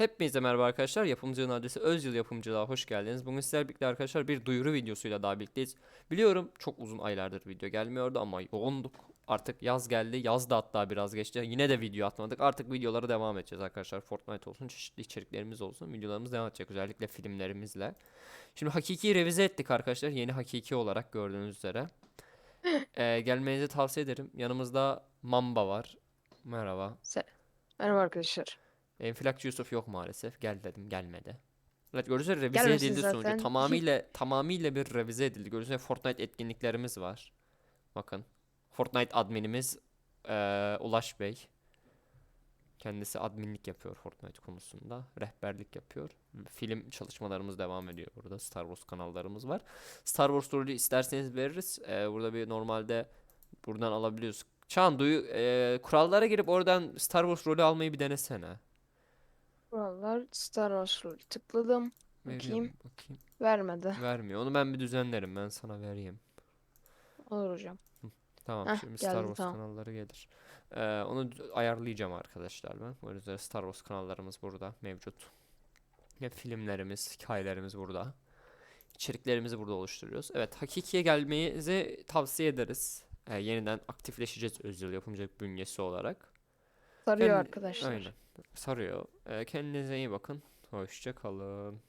Hepinize merhaba arkadaşlar. Yapımcının adresi Özyıl Yapımcılığa hoş geldiniz. Bugün sizlerle birlikte arkadaşlar bir duyuru videosuyla daha birlikteyiz. Biliyorum çok uzun aylardır video gelmiyordu ama yoğunduk. Artık yaz geldi. Yaz da hatta biraz geçti. Yine de video atmadık. Artık videolara devam edeceğiz arkadaşlar. Fortnite olsun, çeşitli içeriklerimiz olsun. Videolarımız devam edecek özellikle filmlerimizle. Şimdi Hakiki'yi revize ettik arkadaşlar. Yeni Hakiki olarak gördüğünüz üzere. Ee, gelmenizi tavsiye ederim. Yanımızda Mamba var. Merhaba. Merhaba arkadaşlar. Enfilakçı Yusuf yok maalesef. Gel dedim gelmedi. Evet gördüğünüz üzere revize Gelmesin edildi sonucu. zaten. Tamamıyla tamamıyla bir revize edildi. Gördüğünüz üzere Fortnite etkinliklerimiz var. Bakın. Fortnite adminimiz eee, Ulaş Bey. Kendisi adminlik yapıyor Fortnite konusunda. Rehberlik yapıyor. Film çalışmalarımız devam ediyor burada. Star Wars kanallarımız var. Star Wars rolü isterseniz veririz. Eee, burada bir normalde buradan alabiliyoruz. Çağan duyu eee, kurallara girip oradan Star Wars rolü almayı bir denesene. Buralar Star Wars rolü tıkladım. Bakayım. bakayım. Vermedi. Vermiyor. Onu ben bir düzenlerim. Ben sana vereyim. Olur hocam. Tamam Heh, şimdi Star geldi, Wars tamam. kanalları gelir. Ee, onu d- ayarlayacağım arkadaşlar ben. O yüzden Star Wars kanallarımız burada mevcut. Ve filmlerimiz, hikayelerimiz burada. İçeriklerimizi burada oluşturuyoruz. Evet, Hakiki'ye gelmenizi tavsiye ederiz. Ee, yeniden aktifleşeceğiz Özyıl Yapımcılık bünyesi olarak. Sarıyor arkadaşlar. Aynen. Sarıyor. Ee, kendinize iyi bakın. Hoşça kalın.